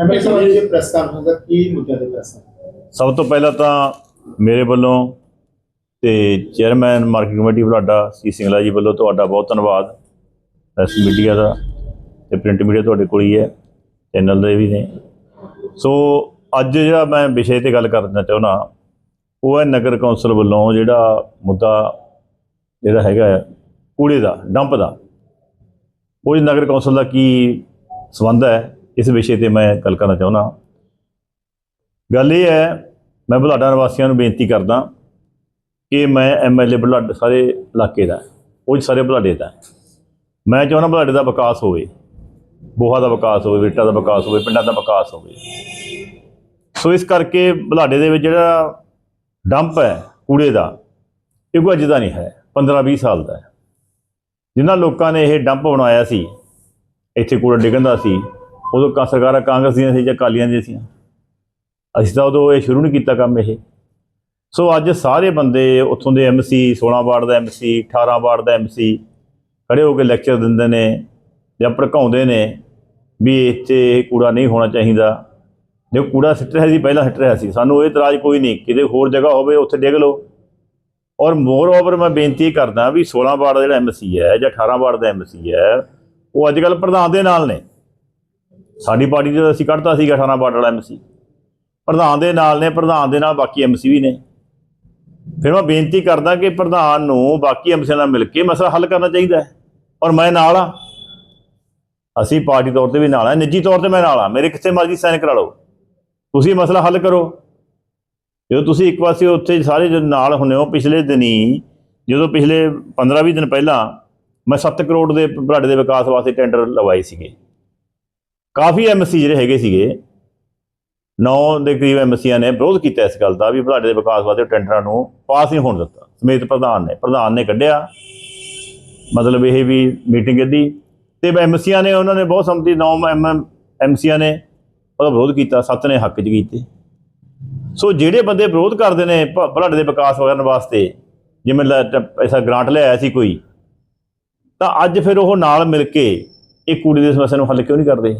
MLA Sahib ji press conference ਦਾ ਕੀ ਮੁੱਦਿਆਂ ਤੇ press ਸਭ ਤੋਂ ਪਹਿਲਾਂ ਤਾਂ ਮੇਰੇ ਵੱਲੋਂ ਤੇ chairman market committee Balada C Singla ji ਵੱਲੋਂ ਤੁਹਾਡਾ ਬਹੁਤ ਧੰਨਵਾਦ। ਪ੍ਰੈਸ ਮੀਡੀਆ ਦਾ ਤੇ ਪ੍ਰਿੰਟ ਮੀਡੀਆ ਤੁਹਾਡੇ ਕੋਲ ਹੀ ਹੈ ਚੈਨਲ ਦੇ ਵੀ ਨੇ। ਸੋ ਅੱਜ ਜਿਹੜਾ ਮੈਂ ਵਿਸ਼ੇ ਤੇ ਗੱਲ ਕਰਨਾ ਚਾਹੁੰਦਾ ਉਹ ਹੈ ਨਗਰ ਕੌਂਸਲ ਵੱਲੋਂ ਜਿਹੜਾ ਮੁੱਦਾ ਜਿਹੜਾ ਹੈਗਾ ਹੈ, ਕੂੜੇ ਦਾ ਡੰਪ ਦਾ। ਉਹ ਨਗਰ ਕੌਂਸਲ ਦਾ ਕੀ ਸੰਬੰਧ ਹੈ? ਇਸ ਵਿਸ਼ੇ ਤੇ ਮੈਂ ਗੱਲ ਕਰਨਾ ਚਾਹੁੰਦਾ ਗੱਲ ਇਹ ਹੈ, ਮੈਂ ਬੁਲਾਡਾ ਨਿਵਾਸੀਆਂ ਨੂੰ ਬੇਨਤੀ ਕਰਦਾ ਕਿ ਮੈਂ ਐਮਐਲਏ ਬੁਢਲਾਡਾ ਸਾਰੇ ਇਲਾਕੇ ਦਾ, ਉਹ ਸਾਰੇ ਬੁਢਲਾਡੇ ਦਾ। ਮੈਂ ਚਾਹੁੰਦਾ ਬੁਲਾਡੇ ਦਾ ਵਿਕਾਸ ਹੋਵੇ, ਬੋਹਾ ਦਾ ਵਿਕਾਸ ਹੋਵੇ ਵਿਟਾ ਦਾ ਵਿਕਾਸ ਹੋਵੇ, ਪਿੰਡਾਂ ਦਾ ਵਿਕਾਸ ਹੋਵੇ। ਸੋ ਇਸ ਕਰਕੇ ਬੁਲਾਡੇ ਦੇ ਵਿੱਚ ਜਿਹੜਾ ਡੰਪ ਹੈ, ਕੂੜੇ ਦਾ, ਇਹ ਕੋਈ ਅੱਜ ਦਾ ਨਹੀਂ ਹੈ 15 20 ਸਾਲ ਦਾ ਹੈ। ਜਿਨ੍ਹਾਂ ਲੋਕਾਂ ਨੇ ਇਹ ਡੰਪ ਬਣਾਇਆ ਸੀ, ਇੱਥੇ ਕੂੜਾ ਡਿੱਗਦਾ ਸੀ ਉਦੋਂ ਕਾ ਸਰਕਾਰਾਂ ਕਾਂਗਰਸ ਦੀਆਂ ਸੀ ਜਾਂ ਅਕਾਲੀਆਂ ਦੀਆਂ ਸੀ ਅਸੀਂ ਤਾਂ ਉਦੋਂ ਇਹ ਸ਼ੁਰੂ ਨਹੀਂ ਕੀਤਾ ਕੰਮ ਇਹ। ਸੋ ਅੱਜ ਸਾਰੇ ਬੰਦੇ ਉੱਥੋਂ ਦੇ ਐਮਸੀ 16 ਵਾਰਡ ਦਾ ਐਮਸੀ 18 ਵਾਰਡ ਦਾ ਐਮਸੀ ਖੜੇ ਹੋ ਕੇ ਲੈਕਚਰ ਦਿੰਦੇ ਨੇ ਜਾਂ ਭੜਕਾਉਂਦੇ ਨੇ ਵੀ ਇੱਥੇ ਕੂੜਾ ਨਹੀਂ ਹੋਣਾ ਚਾਹੀਦਾ। ਜੇ ਕੂੜਾ ਸਿੱਟ ਰਿਹਾ ਸੀ, ਪਹਿਲਾਂ ਸਿੱਟ ਰਿਹਾ ਸੀ। ਸਾਨੂੰ ਇਹ ਇਤਰਾਜ਼ ਕੋਈ ਨਹੀਂ। ਕਿਤੇ ਹੋਰ ਜਗ੍ਹਾ ਹੋਵੇ, ਉੱਥੇ ਡਿੱਗ ਲਓ। ਔਰ ਮੋਰ ਓਵਰ ਮੈਂ ਬੇਨਤੀ ਕਰਦਾ ਵੀ 16 ਵਾਰਡ ਦਾ ਜਿਹੜਾ ਐਮਸੀ ਹੈ ਜਾਂ 18 ਵਾਰਡ ਦਾ ਐਮਸੀ ਹੈ, ਉਹ ਅੱਜ ਕੱਲ ਪ੍ਰਧਾਨ ਦੇ ਨਾਲ ਨੇ। ਸਾਡੀ ਪਾਰਟੀ ਜਦੋਂ ਅਸੀਂ ਕੱਢਤਾ ਸੀਗਾ 18 ਬਾਰਡਰ ਵਾਲਾ ਐਮਸੀ। ਪ੍ਰਧਾਨ ਦੇ ਨਾਲ ਨੇ, ਪ੍ਰਧਾਨ ਦੇ ਨਾਲ ਬਾਕੀ ਐਮਸੀ ਵੀ ਨੇ। ਫਿਰ ਮੈਂ ਬੇਨਤੀ ਕਰਦਾ ਕਿ ਪ੍ਰਧਾਨ ਨੂੰ ਬਾਕੀ ਐਮਸੀ ਨਾਲ ਮਿਲ ਕੇ ਮਸਲਾ ਹੱਲ ਕਰਨਾ ਚਾਹੀਦਾ ਹੈ। ਔਰ ਮੈਂ ਨਾਲ ਆ ਅਸੀਂ ਪਾਰਟੀ ਤੌਰ ਤੇ ਵੀ ਨਾਲ ਆ ਨਿੱਜੀ ਤੌਰ ਤੇ ਮੈਂ ਨਾਲ ਆ ਮੇਰੇ ਕਿੱਥੇ ਮਰਜ਼ੀ ਸਾਈਨ ਕਰਾ ਲਓ। ਤੁਸੀਂ ਮਸਲਾ ਹੱਲ ਕਰੋ। ਜਦੋਂ ਤੁਸੀਂ ਇੱਕ ਪਾਸੇ ਉੱਥੇ ਸਾਰੇ ਜਦ ਨਾਲ ਹੁੰਨੇ ਹੋ, ਪਿਛਲੇ ਦਿਨੀ, ਜਦੋਂ ਪਿਛਲੇ 15-20 ਦਿਨ ਪਹਿਲਾਂ, ਮੈਂ 7 ਕਰੋੜ ਦੇ ਬਲਾਡੇ ਦੇ ਵਿਕਾਸ ਵਾਸਤੇ ਟੈਂਡਰ ਲਵਾਏ ਸੀਗੇ। ਕਾਫੀ ਐਮਸੀ ਜਿਹੜੇ ਹੈਗੇ ਸੀਗੇ, ਨੌ ਦੇ ਕਰੀਬ ਐਮਸੀਆਂ ਨੇ ਵਿਰੋਧ ਕੀਤਾ ਇਸ ਗੱਲ ਦਾ ਵੀ ਬਲਾਡੇ ਦੇ ਵਿਕਾਸ ਵਾਸਤੇ ਟੈਂਡਰਾਂ ਨੂੰ ਪਾਸ ਨਹੀਂ ਹੋਣ ਦਿੱਤਾ। ਸਮੇਤ ਪ੍ਰਧਾਨ ਨੇ ਪ੍ਰਧਾਨ ਨੇ ਕੱਢਿਆ। ਮਤਲਬ ਇਹ ਵੀ ਮੀਟਿੰਗ ਇਹਦੀ। ਤੇ ਐਮਸੀਆਂ ਨੇ, ਉਹਨਾਂ ਨੇ ਬਹੁਤ ਸੰਮਤੀ 9 ਐਮ ਐਮਸੀਆਂ ਨੇ ਉਹਦਾ ਵਿਰੋਧ ਕੀਤਾ, ਸੱਤ ਨੇ ਹੱਕ 'ਚ ਕੀਤੇ। ਸੋ ਜਿਹੜੇ ਬੰਦੇ ਵਿਰੋਧ ਕਰਦੇ ਨੇ ਭ- ਦੇ ਵਿਕਾਸ ਕਰਨ ਵਾਸਤੇ, ਜਿਵੇਂ ਲੈ- ਟ- ਐਸਾ ਗ੍ਰਾਂਟ ਲਿਆਇਆ ਸੀ ਕੋਈ, ਤਾਂ ਅੱਜ ਫਿਰ ਉਹ ਨਾਲ ਮਿਲ ਕੇ ਇਹ ਕੁੜੀ ਦੀ ਸਮੱਸਿਆ ਨੂੰ ਹੱਲ ਕਿਉਂ ਨਹੀਂ ਕਰਦੇ?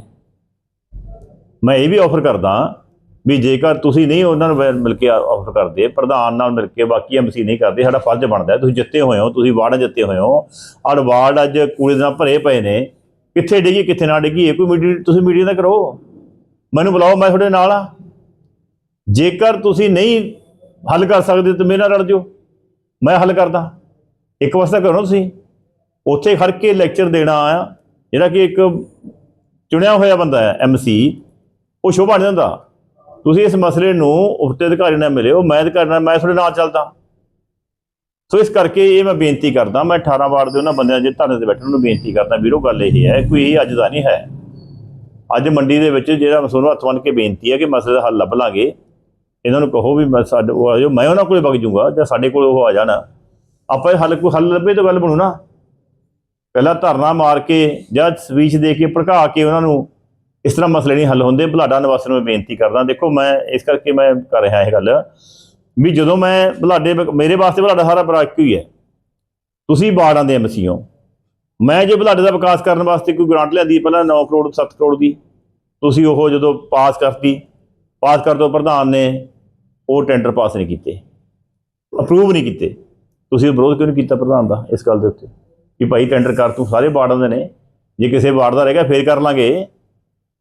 ਮੈਂ ਇਹ ਵੀ ਆਫਰ ਕਰਦਾ ਵੀ ਜੇਕਰ ਤੁਸੀਂ ਨਹੀਂ ਉਹਨਾਂ ਨੂੰ ਮਿਲ- ਮਿਲ ਕੇ ਆਫਰ ਕਰਦੇ, ਪ੍ਰਧਾਨ ਨਾਲ ਮਿਲ ਕੇ ਬਾਕੀ ਐਮਸੀ ਨਹੀਂ ਕਰਦੇ, ਸਾਡਾ ਫਰਜ਼ ਬਣਦਾ ਤੁਸੀਂ ਜਿੱਤੇ ਹੋਏ ਹੋ, ਤੁਸੀਂ ਵਾਰਡ ਜਿੱਤੇ ਹੋਏ ਹੋ, ਔਰ ਵਾਰਡ ਅੱਜ ਕੂੜੇ ਦੇ ਨਾਲ ਭਰੇ ਪਏ ਨੇ, ਕਿੱਥੇ ਡਿੱਗੀ, ਕਿੱਥੇ ਨਾ ਡਿੱਗੀ, ਇਹ ਕੋਈ ਮੀਡੀਆ, ਤੁਸੀਂ ਮੀਡੀਆ ਦਾ ਕਰੋ। ਮੈਨੂੰ ਬੁਲਾਓ, ਮੈਂ ਤੁਹਾਡੇ ਨਾਲ ਆ ਜੇਕਰ ਤੁਸੀਂ ਨਹੀਂ ਹੱਲ ਕਰ ਸਕਦੇ, ਤਾਂ ਮੇਰੇ ਨਾਲ ਰਲ ਜਾਓ। ਮੈਂ ਹੱਲ ਕਰਦਾ। ਇੱਕ ਵਾਸਤਾ ਕਰੋ ਤੁਸੀਂ। ਉੱਥੇ ਖੜ ਕੇ ਲੈਕਚਰ ਦੇਣਾ ਆ ਜਿਹੜਾ ਕਿ ਇੱਕ ਚੁਣਿਆ ਹੋਇਆ ਬੰਦਾ ਹੈ ਐਮਸੀ ਉਹ ਸ਼ੋਭਾ ਬਣ ਜਾਂਦਾ ਤੁਸੀਂ ਇਸ ਮਸਲੇ ਨੂੰ ਉੱਤੇ ਅਧਿਕਾਰੀ ਨਾਲ ਮਿਲਿਓ, ਮੈਂ ਅਧਿਕਾਰੀ ਨਾਲ, ਮੈਂ ਤੁਹਾਡੇ ਨਾਲ ਚੱਲਦਾ। ਸੋ ਇਸ ਕਰਕੇ ਇਹ ਮੈਂ ਬੇਨਤੀ ਕਰਦਾ, ਮੈਂ 18 ਵਾਰ ਦੇ ਉਹਨਾਂ ਬੰਦਿਆਂ ਜਿਹੜੇ ਧਰਨੇ ਤੇ ਬੈਠਣ ਨੂੰ ਬੇਨਤੀ ਕਰਦਾ। ਵੀਰੋ, ਗੱਲ ਇਹ ਹੈ, ਕੋਈ ਇਹ ਅੱਜ ਦਾ ਨਹੀਂ ਹੈ। ਅੱਜ ਮੰਡੀ ਦੇ ਵਿੱਚ ਜਿਹੜਾ ਤੁਹਾਨੂੰ ਹੱਥ ਬੰਨ੍ਹ ਕੇ ਬੇਨਤੀ ਹੈ ਕਿ ਮਸਲੇ ਦਾ ਹੱਲ ਲੱਭ ਲਾਂਗੇ। ਇਹਨਾਂ ਨੂੰ ਕਹੋ ਵੀ ਮੈਂ ਸਾਡੇ ਉਹ ਆ ਜਾਓ, ਮੈਂ ਉਹਨਾਂ ਕੋਲੇ ਵਗ ਜਾਊਂਗਾ ਜਾਂ ਸਾਡੇ ਕੋਲ ਉਹ ਆ ਜਾਣ। ਆਪਾਂ ਹੱਲ, ਕੋਈ ਹੱਲ ਲੱਭੇ ਤਾਂ ਗੱਲ ਬਣੂ ਨਾ। ਪਹਿਲਾਂ ਧਰਨਾ ਮਾਰ ਕੇ ਜਾਂ ਸਵੀਚ ਦੇ ਕੇ ਭੜਕਾ ਕੇ ਉਹਨਾਂ ਨੂੰ ਇਸ ਤਰ੍ਹਾਂ ਮਸਲੇ ਨਹੀਂ ਹੱਲ ਹੁੰਦੇ, ਬੁਲਾਡਾ ਨਿਵਾਸੀਆਂ ਨੂੰ ਮੈਂ ਬੇਨਤੀ ਕਰਦਾ। ਦੇਖੋ, ਮੈਂ ਇਸ ਕਰਕੇ ਮੈਂ ਕਰ ਰਿਹਾ ਇਹ ਗੱਲ ਵੀ ਜਦੋਂ ਮੈਂ ਬੁਲਾਡੇ, ਮੇਰੇ ਵਾਸਤੇ ਬੁਲਾਡਾ ਸਾਰਾ ਬੜਾ ਇੱਕੋ ਹੀ ਹੈ। ਤੁਸੀਂ ਬਾੜਾਂ ਦੇ ਐਮਸੀ ਹੋ। ਮੈਂ ਜੇ ਬੁਲਾਡੇ ਦਾ ਵਿਕਾਸ ਕਰਨ ਵਾਸਤੇ ਕੋਈ ਗ੍ਰਾਂਟ ਲਿਆਂਦੀ, ਪਹਿਲਾਂ 9 ਕਰੋੜ 7 ਕਰੋੜ ਦੀ, ਤੁਸੀਂ ਉਹ ਜਦੋਂ ਪਾਸ ਕਰਤੀ, ਪਾਸ ਕਰ ਦੋ ਪ੍ਰਧਾਨ ਨੇ ਉਹ ਟੈਂਡਰ ਪਾਸ ਨਹੀਂ ਕੀਤੇ ਅਪਰੂਵ ਨਹੀਂ ਕੀਤੇ। ਤੁਸੀਂ ਵਿਰੋਧ ਕਿਉਂ ਨਹੀਂ ਕੀਤਾ ਪ੍ਰਧਾਨ ਦਾ ਇਸ ਗੱਲ ਦੇ ਉੱਤੇ? ਕਿ ਭਾਈ ਟੈਂਡਰ ਕਰ ਤੂੰ, ਸਾਰੇ ਵਾਰਡਾਂ ਦੇ ਨੇ। ਜੇ ਕਿਸੇ ਵਾਰਡ ਦਾ ਰਹਿ ਗਿਆ, ਫੇਰ ਕਰ ਲਾਂਗੇ।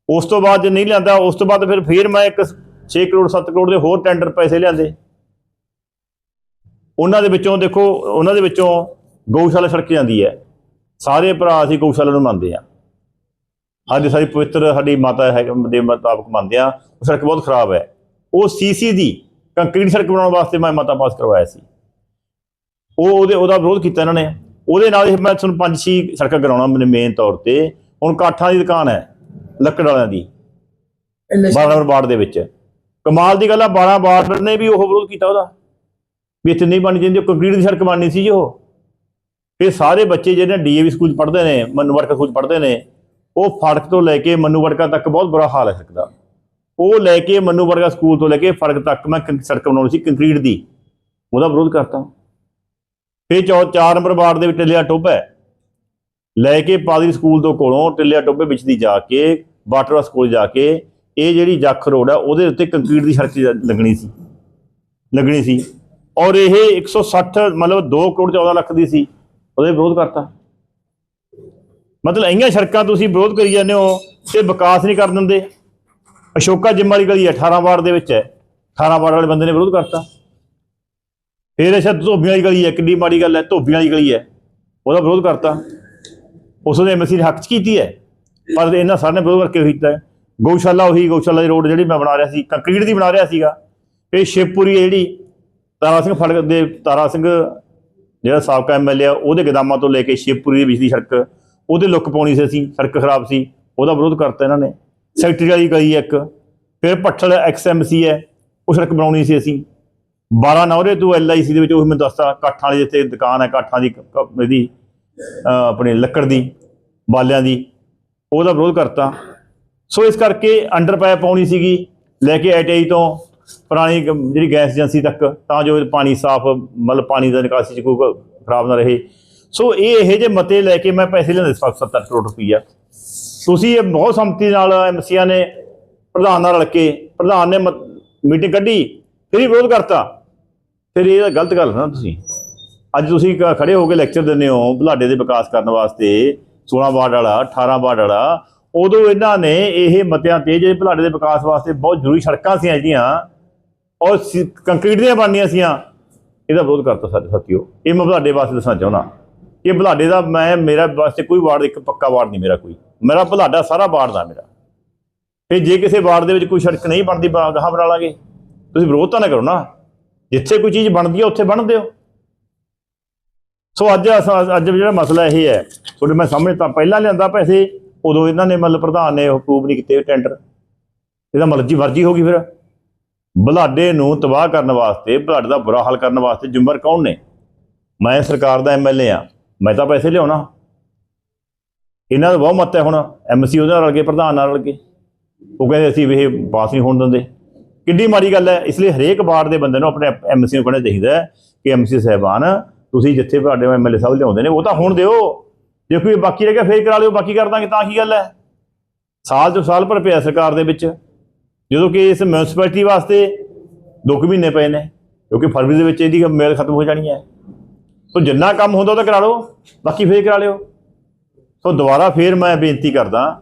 ਉਸ ਤੋਂ ਬਾਅਦ ਜੇ ਨਹੀਂ ਲਿਆਂਦਾ, ਉਸ ਤੋਂ ਬਾਅਦ ਫਿਰ ਫਿਰ ਮੈਂ ਇੱਕ 6 ਕਰੋੜ 7 ਕਰੋੜ ਦੇ ਹੋਰ ਟੈਂਡਰ ਪੈਸੇ ਲਿਆਂਦੇ। ਉਹਨਾਂ ਦੇ ਵਿੱਚੋਂ ਦੇਖੋ, ਉਹਨਾਂ ਦੇ ਵਿੱਚੋਂ ਗਊਸ਼ਾਲਾ ਸੜਕ ਜਾਂਦੀ ਹੈ। ਸਾਰੇ ਭਰਾ ਅਸੀਂ ਗਊਸ਼ਾਲਾ ਨੂੰ ਮੰਨਦੇ ਆ ਸਾਡੀ ਸਾਡੀ ਪਵਿੱਤਰ ਸਾਡੀ ਮਾਤਾ ਹੈ, ਦੇ ਮੁਤਾਬਕ ਮੰਨਦੇ ਆ ਉਹ ਸੜਕ ਬਹੁਤ ਖਰਾਬ ਹੈ। ਉਹ ਸੀਸੀ ਦੀ ਕੰਕਰੀਟ ਸੜਕ ਬਣਾਉਣ ਵਾਸਤੇ ਮੈਂ ਮਤਾ ਪਾਸ ਕਰਵਾਇਆ ਸੀ। ਉਹ ਉਹਦੇ, ਉਹਦਾ ਵਿਰੋਧ ਕੀਤਾ ਇਹਨਾਂ ਨੇ। ਉਹਦੇ ਨਾਲ ਹੀ ਮੈਂ ਤੁਹਾਨੂੰ ਪੰਜ ਛੇ ਸੜਕਾਂ ਕਰਾਉਣਾ ਮੇਰੇ ਮੇਨ ਤੌਰ ਤੇ। ਹੁਣ ਕਾਠਾਂ ਦੀ ਦੁਕਾਨ ਹੈ। ਲੱਕੜ ਵਾਲਿਆਂ ਦੀ। 12 ਨੰਬਰ ਵਾਰਡ ਦੇ ਵਿੱਚ। ਕਮਾਲ ਦੀ ਗੱਲ ਆ 12 ਵਾਰਡ ਨੇ ਵੀ ਉਹ ਵਿਰੋਧ ਕੀਤਾ ਉਹਦਾ। ਵੀ ਇੱਥੇ ਨਹੀਂ ਬਣਨੀ ਚਾਹੀਦੀ ਕੰਕਰੀਟ ਦੀ ਸੜਕ ਬਣਨੀ ਸੀ ਜੀ ਉਹ। ਇਹ ਸਾਰੇ ਬੱਚੇ ਜਿਹੜੇ ਡੀਏਵੀ ਸਕੂਲ 'ਚ ਪੜ੍ਹਦੇ ਨੇ ਮਨੂ ਵੜਕਾ ਸਕੂਲ 'ਚ ਪੜ੍ਹਦੇ ਨੇ ਉਹ ਫੜਕ ਤੋਂ ਲੈ ਕੇ ਮਨੂ ਵੜਕਾ ਤੱਕ ਬਹੁਤ ਬੁਰਾ ਹਾਲ ਹੈ ਸੜਕ ਦਾ। ਉਹ ਲੈ ਕੇ ਮਨੂ ਵੜਕਾ ਸਕੂਲ ਤੋਂ ਲੈ ਕੇ ਫੜਕ ਤੱਕ ਮੈਂ ਕੰਕ- ਸੜਕ ਬਣਾਉਣੀ ਸੀ ਕੰਕਰੀਟ ਦੀ। ਉਹਦਾ ਵਿਰੋਧ ਕਰਤਾ। ਫਿਰ ਚੌ 4 ਨੰਬਰ ਵਾਰਡ ਦੇ ਵਿੱਚ ਟਿੱਲਿਆ ਟੋਭਾ ਹੈ। ਲੈ ਕੇ ਪਾਦਰੀ ਸਕੂਲ ਤੋਂ ਕੋਲੋਂ ਟਿੱਲਿਆ ਟੋਭੇ ਵਿੱਚ ਦੀ ਜਾ ਕੇ ਵਾਟਰ ਸਕੂਲ ਜਾ ਕੇ ਇਹ ਜਿਹੜੀ ਜੱਖ ਰੋਡ ਆ, ਉਹਦੇ ਉੱਤੇ ਕੰਕਰੀਟ ਦੀ ਸੜਕ ਲੱਗਣੀ ਸੀ। ਲੱਗਣੀ ਸੀ। ਔਰ ਇਹ 160 ਮਤਲਬ 2 ਕਰੋੜ 14 ਲੱਖ ਦੀ ਸੀ। ਉਹਦੇ ਵਿਰੋਧ ਕਰਤਾ। ਮਤਲਬ ਇੰਨੀਆਂ ਸੜਕਾਂ ਤੁਸੀਂ ਵਿਰੋਧ ਕਰੀ ਜਾਂਦੇ ਹੋ ਤੇ ਵਿਕਾਸ ਨਹੀਂ ਕਰ ਦਿੰਦੇ। ਅਸ਼ੋਕਾ ਜਿੰਮ ਵਾਲੀ ਗਲੀ ਹੈ 18 ਵਾਰਡ ਦੇ ਵਿੱਚ ਹੈ। 18 ਵਾਰਡ ਵਾਲੇ ਬੰਦੇ ਨੇ ਵਿਰੋਧ ਕਰਤਾ। ਫਿਰ ਅੱਛਾ, ਧੋਬੀਆਂ ਵਾਲੀ ਗਲੀ ਹੈ ਕਿੰਨੀ ਮਾੜੀ ਗੱਲ ਹੈ, ਧੋਬੀਆਂ ਵਾਲੀ ਗਲੀ ਹੈ। ਉਹਦਾ ਵਿਰੋਧ ਕਰਤਾ। ਉਸ ਦੇ ਐਮਸੀ ਨੇ ਹੱਕ ਚ ਕੀਤੀ ਹੈ। ਪਰ ਇਹਨਾਂ ਸਾਰਿਆਂ ਨੇ ਵਿਰੋਧ ਕਰਕੇ ਉਹੀ ਕੀਤਾ ਹੈ। ਗਊਸ਼ਾਲਾ ਉਹੀ ਗਊਸ਼ਾਲਾ ਦੀ ਰੋਡ ਜਿਹੜੀ ਮੈਂ ਬਣਾ ਰਿਹਾ ਸੀ, ਕੰਕਰੀਟ ਦੀ ਬਣਾ ਰਿਹਾ ਸੀਗਾ। ਇਹ ਸ਼ਿਵਪੁਰੀ ਹੈ ਜਿਹੜੀ ਤਾਰਾ ਸਿੰਘ ਫੜਕ ਦੇ ਤਾਰਾ ਸਿੰਘ, ਜਿਹੜਾ ਸਾਬਕਾ ਐਮਐਲਏ ਆ, ਉਹਦੇ ਗਦਾਮਾਂ ਤੋਂ ਲੈ ਕੇ ਸ਼ਿਵਪੁਰੀ ਦੇ ਵਿੱਚ ਦੀ ਸੜਕ, ਉਹਦੇ ਲੁੱਕ ਪਾਉਣੀ ਸੀ ਅਸੀਂ, ਸੜਕ ਖਰਾਬ ਸੀ, ਉਹਦਾ ਵਿਰੋਧ ਕਰਤਾ ਇਹਨਾਂ ਨੇ। ਸੈਕਟਰੀ ਵਾਲੀ ਗਈ ਇੱਕ, ਫਿਰ ਪੱਠਲ ਐਕਸਐਮਸੀ ਹੈ, ਉਹ ਸੜਕ ਬਣਾਉਣੀ ਸੀ ਅਸੀਂ। 12 ਨੌਰੇ ਤੋਂ ਐਲਆਈਸੀ ਦੇ ਵਿੱਚ, ਉਹ ਮੈਨੂੰ ਦੱਸਤਾ, ਕਾਠਾਂ ਵਾਲੀ ਜਿੱਥੇ ਦੁਕਾਨ ਹੈ, ਕਾਠਾਂ ਦੀ, ਕ- ਕ- ਇਹਦੀ, ਅਹ, ਆਪਣੀ ਲੱਕੜ ਦੀ, ਬਾਲਿਆਂ ਦੀ। ਉਹਦਾ ਵਿਰੋਧ ਕਰਤਾ। ਸੋ ਇਸ ਕਰਕੇ ਅੰਡਰ ਪਾਇਪ ਪਾਉਣੀ ਸੀਗੀ ਲੈ ਕੇ ਆਈਟੀਆਈ ਤੋਂ। ਪੁਰਾਣੀ ਜਿਹੜੀ ਗੈਸ ਏਜੰਸੀ ਤੱਕ, ਤਾਂ ਜੋ ਪਾਣੀ ਸਾਫ਼, ਮਤਲਬ ਪਾਣੀ ਦਾ ਨਿਕਾਸੀ ਚ ਕੋਈ ਖਰਾਬ ਨਾ ਰਹੇ। ਸੋ ਇਹ ਇਹੋ ਜਿਹੇ ਮਤੇ ਲੈ ਕੇ ਮੈਂ ਪੈਸੇ ਲੈਂਦੇ ਸੀ 70 ਕਰੋੜ ਰੁਪਈਆ। ਤੁਸੀਂ ਇਹ ਬਹੁਤ ਸੰਮਤੀ ਨਾਲ ਐਮਸੀਆਂ ਨੇ ਪ੍ਰਧਾਨ ਨਾਲ ਰਲ ਕੇ, ਪ੍ਰਧਾਨ ਨੇ ਮੀਟਿੰਗ ਕੱਢੀ, ਫਿਰ ਹੀ ਵਿਰੋਧ ਕਰਤਾ। ਫਿਰ ਇਹ ਤਾਂ ਗਲਤ ਗੱਲ ਨਾ ਤੁਸੀਂ। ਅੱਜ ਤੁਸੀਂ ਕ- ਖੜੇ ਹੋ ਕੇ ਲੈਕਚਰ ਦਿੰਦੇ ਹੋ ਬੁਲਾਡੇ ਦੇ ਵਿਕਾਸ ਕਰਨ ਵਾਸਤੇ। 16 ਵਾਰਡ ਵਾਲਾ 18 ਵਾਰਡ ਵਾਲਾ, ਉਦੋਂ ਇਹਨਾਂ ਨੇ ਇਹ ਮਤਿਆਂ ਤੇ ਜਿਹੜੇ ਬੁਲਾਡੇ ਦੇ ਵਿਕਾਸ ਵਾਸਤੇ ਬਹੁਤ ਜ਼ਰੂਰੀ ਸੜਕਾਂ ਸੀ ਜਿਹੜੀਆਂ, ਔਰ ਕੰਕਰੀਟ ਦੀਆਂ ਬਣਨੀਆਂ ਸੀਆਂ, ਇਹਦਾ ਵਿਰੋਧ ਕਰਤਾ ਸਾਡੇ ਸਾਥੀਓ। ਇਹ ਮੈਂ ਬੁਲਾਡੇ ਵਾਸਤੇ ਦੱਸਣਾ ਚਾਹੁੰਦਾ। ਕਿ ਬੁਲਾਡੇ ਦਾ ਮੈਂ, ਮੇਰਾ ਵਾਸਤੇ ਕੋਈ ਵਾਰਡ ਇੱਕ ਪੱਕਾ ਵਾਰਡ ਨਹੀਂ ਮੇਰਾ ਕੋਈ। ਮੇਰਾ ਬੁਲਾਡਾ ਸਾਰਾ ਵਾਰਡ ਦਾ ਮੇਰਾ। ਫਿਰ ਜੇ ਕਿਸੇ ਵਾਰਡ ਦੇ ਵਿੱਚ ਕੋਈ ਸੜਕ ਨਹੀਂ ਬਣਦੀ ਗਾਹਾਂ ਬਣਾ ਲਾਂਗੇ। ਤੁਸੀਂ ਵਿਰੋਧ ਤਾਂ ਨਾ ਕਰੋ ਨਾ। ਜਿੱਥੇ ਕੋਈ ਚੀਜ਼ ਬਣਦੀ ਹੈ ਉੱਥੇ ਬਣ ਦਿਓ ਸੋ ਅੱਜ ਅੱਜ ਜਿਹੜਾ ਮਸਲਾ ਇਹ ਹੈ, ਤੁਹਾਡੇ ਮੈਂ ਸਾਹਮਣੇ ਤਾਂ ਪਹਿਲਾਂ ਲਿਆਂਦਾ ਪੈਸੇ, ਉਦੋਂ ਇਹਨਾਂ ਨੇ ਮਤਲਬ ਪ੍ਰਧਾਨ ਨੇ ਅਪਰੂਵ ਨਹੀਂ ਕੀਤੇ ਟੈਂਡਰ ਇਹਦਾ ਮਤਲਬ ਜੀ ਵਰਜੀ ਹੋ ਗਈ ਫਿਰ। ਬੁਲਾਡੇ ਨੂੰ ਤਬਾਹ ਕਰਨ ਵਾਸਤੇ, ਬਲਾਡੇ ਦਾ ਬੁਰਾ ਹਾਲ ਕਰਨ ਵਾਸਤੇ ਜ਼ਿੰਮੇਵਾਰ ਕੌਣ ਨੇ? ਮੈਂ ਸਰਕਾਰ ਦਾ ਐਮਐਲਏ ਆ ਮੈਂ ਤਾਂ ਪੈਸੇ ਲਿਆਉਣਾ। ਇਹਨਾਂ ਦਾ ਬਹੁਤ ਮਤ ਹੈ ਹੁਣ ਐਮਸੀ ਉਹਦੇ ਨਾਲ ਰਲ ਕੇ ਪ੍ਰਧਾਨ ਨਾਲ ਰਲ ਕੇ ਉਹ ਕਹਿੰਦੇ ਅਸੀਂ ਇਹ ਪਾਸ ਨਹੀਂ ਹੋਣ ਦਿੰਦੇ। ਕਿੰਨੀ ਮਾੜੀ ਗੱਲ ਹੈ, ਇਸ ਲਈ ਹਰੇਕ ਵਾਰਡ ਦੇ ਬੰਦੇ ਨੂੰ ਆਪਣੇ ਐਮਸੀ ਨੂੰ ਕਹਿੰਦੇ ਚਾਹੀਦਾ ਹੈ ਕਿ ਐਮਸੀ ਸਾਹਿਬਾਨ ਤੁਸੀਂ ਜਿੱਥੇ ਤੁਹਾਡੇ ਐਮਐਲਏ ਸਾਹਿਬ ਲਿਆਉਂਦੇ ਨੇ, ਉਹ ਤਾਂ ਹੁਣ ਦਿਓ। ਜੇ ਕੋਈ ਬਾਕੀ ਰਹਿ ਗਿਆ, ਫੇਰ ਕਰਾ ਲਿਓ, ਬਾਕੀ ਕਰ ਦਾਂਗੇ, ਤਾਂ ਕੀ ਗੱਲ ਹੈ। ਸਾਲ ਤੋਂ ਸਾਲ ਭਰ ਪਿਆ ਸਰਕਾਰ ਦੇ ਵਿੱਚ। ਜਦੋਂ ਕਿ ਇਸ ਮਿਊਨਿਸਪੈਲਿਟੀ ਵਾਸਤੇ 2 ਮਹੀਨੇ ਪਏ ਨੇ, ਕਿਉਂਕਿ ਫਰਵਰੀ ਦੇ ਵਿੱਚ ਇਹਦੀ ਮੇਲ ਖਤਮ ਹੋ ਜਾਣੀ ਹੈ। ਸੋ ਜਿੰਨਾ ਕੰਮ ਹੁੰਦਾ ਉਹ ਤਾਂ ਕਰਾ ਲਓ, ਬਾਕੀ ਫੇਰ ਕਰਾ ਲਿਓ। ਸੋ ਦੁਬਾਰਾ ਫੇਰ ਮੈਂ ਬੇਨਤੀ ਕਰਦਾ,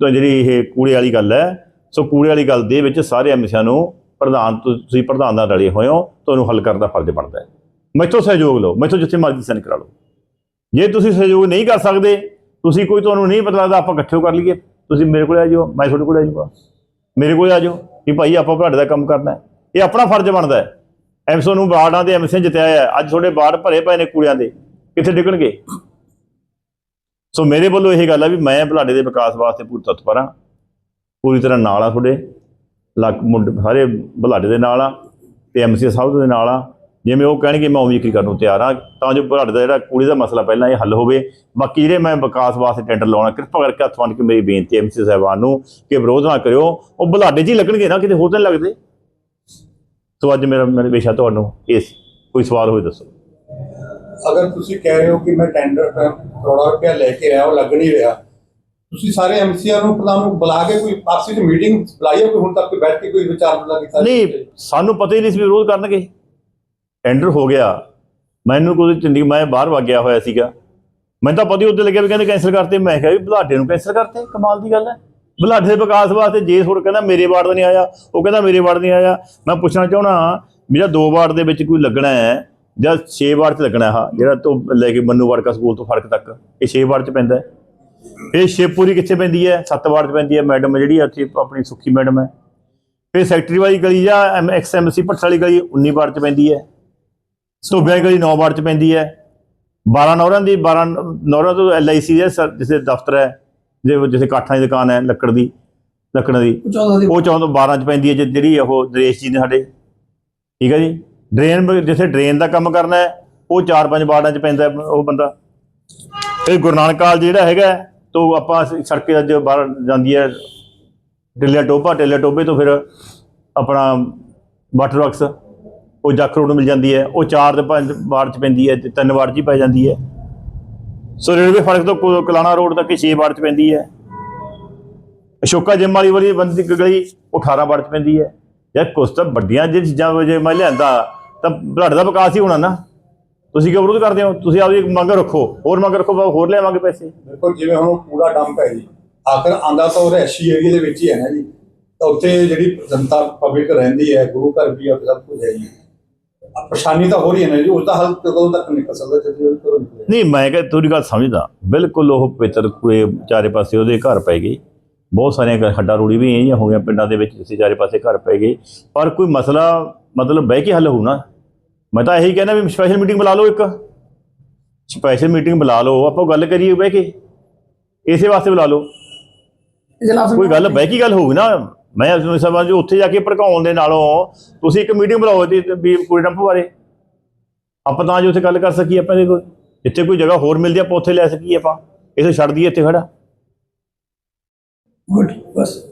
ਤਾਂ ਜਿਹੜੀ ਇਹ ਕੂੜੇ ਵਾਲੀ ਗੱਲ ਹੈ, ਸੋ ਕੂੜੇ ਵਾਲੀ ਗੱਲ ਦੇ ਵਿੱਚ ਸਾਰੇ ਐਮਸੀਆਂ ਨੂੰ ਪ੍ਰਧਾਨ ਤੁ- ਤੁਸੀਂ ਪ੍ਰਧਾਨ ਨਾਲ ਰਲੇ ਹੋਏ ਹੋ ਤੁਹਾਨੂੰ ਹੱਲ ਕਰਨ ਦਾ ਫਰਜ਼ ਬਣਦਾ ਹੈ। ਮੈਥੋਂ ਸਹਿਯੋਗ ਲਓ, ਮੈਥੋਂ ਜਿੱਥੇ ਮਰਜ਼ੀ ਸੈਨ ਕਰਾ ਲਓ। ਜੇ ਤੁਸੀਂ ਸਹਿਯੋਗ ਨਹੀਂ ਕਰ ਸਕਦੇ, ਤੁਸੀਂ ਕੋਈ ਤੁਹਾਨੂੰ ਨਹੀਂ ਪਤਾ ਲੱਗਦਾ, ਆਪਾਂ ਇਕੱਠੇ ਹੋ ਕਰ ਲਈਏ। ਤੁਸੀਂ ਮੇਰੇ ਕੋਲ ਆ ਜਾਓ, ਮੈਂ ਤੁਹਾਡੇ ਕੋਲ ਆ ਜਾਊਗਾ। ਮੇਰੇ ਕੋਲ ਆ ਜਾਓ ਕਿ ਭਾਈ ਆਪਾਂ ਤੁਹਾਡੇ ਦਾ ਕੰਮ ਕਰਨਾ ਹੈ। ਇਹ ਆਪਣਾ ਫਰਜ਼ ਬਣਦਾ ਹੈ। ਐਮਸੋ ਨੂੰ ਬਾਰਡਾਂ ਦੇ ਐਮਸੀ ਜਿਤਾਇਆ ਹੈ। ਅੱਜ ਤੁਹਾਡੇ ਬਾੜ ਭਰੇ ਪਏ ਨੇ ਕੂੜਿਆਂ ਦੇ। ਕਿੱਥੇ ਡਿੱਗਣਗੇ? ਸੋ ਮੇਰੇ ਵੱਲੋਂ ਇਹ ਗੱਲ ਆ ਵੀ ਮੈਂ ਬੁਲਾਡੇ ਦੇ ਵਿਕਾਸ ਵਾਸਤੇ ਪੂਰੀ ਤਤਪਰ ਹਾਂ ਪੂਰੀ ਤਰ੍ਹਾਂ ਨਾਲ ਆ ਤੁਹਾਡੇ। ਲੱਕ ਮੁੰਡੇ ਸਾਰੇ ਬੁਲਾਡੇ ਦੇ ਨਾਲ ਆ ਤੇ ਐਮਸੀ ਸਾਹਿਬ ਦੇ ਨਾਲ ਆ। ਜਿਵੇਂ ਉਹ ਕਹਿਣਗੇ ਮੈਂ ਉਵੇਂ ਹੀ ਕਰਨ ਨੂੰ ਤਿਆਰ ਆ ਤਾਂ ਜੋ ਬੁਲਾਡੇ ਦਾ ਜਿਹੜਾ ਕੂੜੇ ਦਾ ਮਸਲਾ ਪਹਿਲਾਂ ਇਹ ਹੱਲ ਹੋਵੇ। ਬਾਕੀ ਜਿਹੜੇ ਮੈਂ ਵਿਕਾਸ ਵਾਸਤੇ ਟੈਂਡਰ ਲਾਉਣਾ ਕਿਰਪਾ ਕਰਕੇ ਹੱਥ ਬੰਨ੍ਹ ਕੇ ਮੇਰੀ ਬੇਨਤੀ ਹੈ ਐਮਸੀ ਸਾਹਿਬਾਨ ਨੂੰ ਕਿ ਵਿਰੋਧ ਨਾ ਕਰਿਓ। ਉਹ ਬੁਲਾਡੇ ਹੀ ਲੱਗਣਗੇ ਨਾ ਕਿਤੇ ਹੋਰ ਤਾਂ ਲੱਗਦੇ? ਸੋ ਅੱਜ ਮੇਰਾ ਮੇਰਾ ਵਿਸ਼ਾ ਤੁਹਾਨੂੰ ਇਸ ਕੋਈ ਸਵਾਲ ਹੋਵੇ ਦੱਸੋ। ਅਗਰ ਤੁਸੀਂ ਕਹਿ ਰਹੇ ਹੋ ਕਿ ਮੈਂ ਟੈਂਡਰ ਕਰੋੜਾ ਰੁਪਇਆ ਲੈ ਕੇ ਆਇਆ ਉਹ ਲੱਗ ਨਹੀਂ ਰਿਹਾ ਤੁਸੀਂ ਸਾਰੇ ਐਮਸੀਆਰ ਨੂੰ ਪ੍ਰਧਾਨ ਨੂੰ ਬੁਲਾ ਕੇ ਕੋਈ ਆਪਸੀ ਮੀਟਿੰਗ ਬੁਲਾਈ ਹੈ ਕੋਈ ਹੁਣ ਤੱਕ ਕੋਈ ਬੈਠ ਕੇ ਕੋਈ ਵਿਚਾਰ ਕੀਤਾ? ਨਹੀਂ ਸਾਨੂੰ ਪਤਾ ਹੀ ਨਹੀਂ ਸੀ ਵਿਰੋਧ ਕਰਨਗੇ। ਟੈਂਡਰ ਹੋ ਗਿਆ। ਮੈਨੂੰ ਕੋਈ ਚੰਡੀ ਮੈਂ ਬਾਹਰ ਵਗ ਗਿਆ ਹੋਇਆ ਸੀਗਾ। ਮੈਨੂੰ ਤਾਂ ਪਤਾ ਹੀ ਉੱਤੇ ਲੱਗਿਆ ਵੀ ਕਹਿੰਦੇ ਕੈਂਸਲ ਕਰਤੇ। ਮੈਂ ਕਿਹਾ ਵੀ ਬੁਲਾਡੇ ਨੂੰ ਕੈਂਸਲ ਕਰਤੇ? ਕਮਾਲ ਦੀ ਗੱਲ ਹੈ। ਬੁਲਾਡੇ ਦੇ ਵਿਕਾਸ ਵਾਸਤੇ ਜੇ ਹੋਰ ਕਹਿੰਦਾ ਮੇਰੇ ਵਾਰਡ ਦਾ ਨਹੀਂ ਆਇਆ, ਉਹ ਕਹਿੰਦਾ ਮੇਰੇ ਵਾਰਡ ਨਹੀਂ ਆਇਆ। ਮੈਂ ਪੁੱਛਣਾ ਚਾਹਣਾ ਵੀ ਜਿਹੜਾ ਦੋ ਵਾਰਡ ਦੇ ਵਿੱਚ ਕੋਈ ਲੱਗਣਾ ਹੈ ਜਾਂ 6 ਵਾਰਡ 'ਚ ਲੱਗਣਾ ਹੈ, ਜਿਹੜਾ ਤੋਂ ਲੈ ਕੇ ਮੰਨੂ ਵੜਕਾ ਸਕੂਲ ਤੋਂ ਫ਼ਰਕ ਤੱਕ? ਇਹ 6 ਵਾਰਡ 'ਚ ਪੈਂਦਾ ਹੈ। ਇਹ ਸ਼ੇਪੂਰੀ ਕਿੱਥੇ ਪੈਂਦੀ ਹੈ? 7 ਵਾਰਡ 'ਚ ਪੈਂਦੀ ਹੈ। ਮੈਡਮ ਜਿਹੜੀ ਉੱਥੇ ਆਪਣੀ ਸੁੱਖੀ ਮੈਡਮ ਹੈ। ਫਿਰ ਸੈਕਟਰੀ ਵਾਲੀ ਗਲੀ ਜਾਂ ਐਕਸਐਮਸੀ ਭੱਟ ਵਾਲੀ ਗਲੀ 19 ਵਾਰਡ 'ਚ ਪੈਂਦੀ ਹੈ। ਸੋਬਿਆਂ ਦੀ ਗਲੀ 9 ਵਾਰਡ 'ਚ ਪੈਂਦੀ ਹੈ। 12 ਨੌਰਾਂ ਦੀ 12 ਨੌਰਾਂ ਤੋਂ ਐਲਆਈਸੀ ਸਰ ਜਿਸੇ ਦਫ਼ਤਰ ਹੈ ਜਿਹਦੇ ਜਿਸੇ ਕਾਠਾਂ ਦੀ ਦੁਕਾਨ ਹੈ ਲੱਕੜ ਦੀ ਲੱਕੜਾਂ ਦੀ। ਉਹ ਚੌਂ ਤੋਂ 12 ਚ ਪੈਂਦੀ ਹੈ ਜਿ- ਜਿਹੜੀ ਉਹ ਨਰੇਸ਼ ਜੀ ਨੇ ਸਾਡੇ। ਠੀਕ ਹੈ ਜੀ? ਡਰੇਨ ਜਿੱਥੇ ਡਰੇਨ ਦਾ ਕੰਮ ਕਰਨਾ ਹੈ ਉਹ 4-5 ਵਾਰਡਾਂ ਚ ਪੈਂਦਾ ਉਹ ਬੰਦਾ। ਇਹ ਗੁਰੂ ਨਾਨਕ ਕਾਲਜ ਜਿਹੜਾ ਹੈਗਾ ਤੋਂ ਆਪਾਂ ਸੜਕ ਅੱਜ ਬਾਹਰ ਜਾਂਦੀ ਹੈ। ਟਿੱਲਿਆ ਟੋਭਾ ਟਿੱਲਿਆ ਟੋਭੇ ਤੋਂ ਫਿਰ ਆਪਣਾ ਵਾਟਰ ਵਰਕਸ ਉਹ ਜੱਖ ਨੂੰ ਮਿਲ ਜਾਂਦੀ ਹੈ, ਉਹ 4 ਤੇ 5 ਵਾਰਡ ਚ ਪੈਂਦੀ ਹੈ ਤੇ 3 ਵਾਰਡ ਚ ਪੈ ਜਾਂਦੀ ਹੈ। ਸੋ ਰੇਲਵੇ ਫੜਕ ਤੋਂ ਕੁ- ਰੋਡ ਤੱਕ 6 ਵਾਰਡ ਚ ਪੈਂਦੀ ਹੈ। ਅਸ਼ੋਕਾ ਜਿਮ ਵਾਲੀ ਵਾਲੀ ਬੰਦੀ ਗਲੀ, ਉਹ 18 ਵਾਰਡ ਚ ਪੈਂਦੀ ਹੈ। ਯਾਰ ਕੁਛ ਤਾਂ ਵੱਡੀਆਂ ਜੇ ਚੀਜ਼ਾਂ ਜੇ ਮੈਂ ਲਿਆਂਦਾ, ਤਾਂ ਤੁਹਾਡੇ ਦਾ ਵਿਕਾਸ ਹੀ ਹੋਣਾ ਨਾ। ਤੁਸੀਂ ਕਿਉਂ ਵਿਰੋਧ ਕਰਦੇ ਹੋ? ਤੁਸੀਂ ਆਪਦੀ ਮੰਗ ਰੱਖੋ, ਹੋਰ ਮੰਗ ਰੱਖੋ, ਹੋਰ ਲਿਆਵਾਂਗੇ ਪੈਸੇ। ਦੇਖੋ ਜਿਵੇਂ ਹੁਣ ਉਹ ਡੰਪ ਹੈ ਜੀ। ਆਖਰ ਆਂਦਾ ਤਾਂ ਰਹਿਸ਼ੀ ਏਰੀਆ ਦੇ ਵਿੱਚ ਹੀ ਹੈ ਨਾ ਜੀ। ਤਾਂ ਉੱਥੇ ਜਿਹੜੀ ਜਨਤਾ ਪਬਲਿਕ ਰਹਿੰਦੀ ਹੈ, ਗੁਰੂ ਘਰ ਵੀ ਸਭ ਕੁਝ ਹੈ ਜੀ। ਪਰੇਸ਼ਾਨੀ ਤਾਂ ਹੋ ਰਹੀ ਹੈ ਨਾ ਜੀ ਉਸ ਦਾ ਹੱਲ ਕਦੋਂ ਤੱਕ ਨਿਕਲ ਸਕਦਾ ਜਦੋਂ ਕਦੋਂ ਨਿਕਲੇ ਨਹੀਂ ਮੈਂ ਕਿਹਾ ਤੁਹਾਡੀ ਗੱਲ ਸਮਝਦਾ ਬਿਲਕੁਲ ਉਹ ਪਵਿੱਤਰ ਕੋਈ ਚਾਰੇ ਪਾਸੇ ਉਹਦੇ ਘਰ ਪੈ ਗਏ ਬਹੁਤ ਸਾਰੀਆਂ ਹੱਡਾਂ ਰੂੜੀ ਵੀ ਇਹੀਆਂ ਹੋ ਗਈਆਂ ਪਿੰਡਾਂ ਦੇ ਵਿੱਚ ਜਿਸੇ ਚਾਰੇ ਪਾਸੇ ਘਰ ਪੈ ਗਏ। ਪਰ ਕੋਈ ਮਸਲਾ ਮਤਲਬ ਬਹਿ ਕੇ ਹੱਲ ਹੋਊ ਨਾ। ਮੈਂ ਤਾਂ ਇਹੀ ਕਹਿੰਦਾ ਵੀ ਸਪੈਸ਼ਲ ਮੀਟਿੰਗ ਬੁਲਾ ਲਓ ਇੱਕ। ਸਪੈਸ਼ਲ ਮੀਟਿੰਗ ਬੁਲਾ ਲਓ ਆਪਾਂ ਗੱਲ ਕਰੀਏ ਬਹਿ ਕੇ। ਇਸੇ ਵਾਸਤੇ ਬੁਲਾ ਲਓ। ਕੋਈ ਗੱਲ ਬਹਿ ਕੇ ਗੱਲ ਹੋਊਗੀ ਨਾ। ਮੈਂ ਤੁਹਾਨੂੰ ਸਮਝ ਜੋ ਉੱਥੇ ਜਾ ਕੇ ਭੜਕਾਉਣ ਦੇ ਨਾਲੋਂ ਤੁਸੀਂ ਇੱਕ ਮੀਟਿੰਗ ਬੁਲਾਓ ਜੀ ਵੀ ਕੋਈ ਡੰਪ ਬਾਰੇ। ਆਪਾਂ ਤਾਂ ਜੋ ਉੱਥੇ ਗੱਲ ਕਰ ਸਕੀਏ ਆਪਾਂ ਦੇ ਕੋਲ। ਜਿੱਥੇ ਕੋਈ ਜਗ੍ਹਾ ਹੋਰ ਮਿਲਦੀ ਆਪਾਂ ਉੱਥੇ ਲੈ ਸਕੀਏ ਆਪਾਂ। ਇਸੇ ਛੱਡ ਦਈਏ ਇੱਥੇ ਖੜਾ। ਗੁੱਡ, ਬਸ।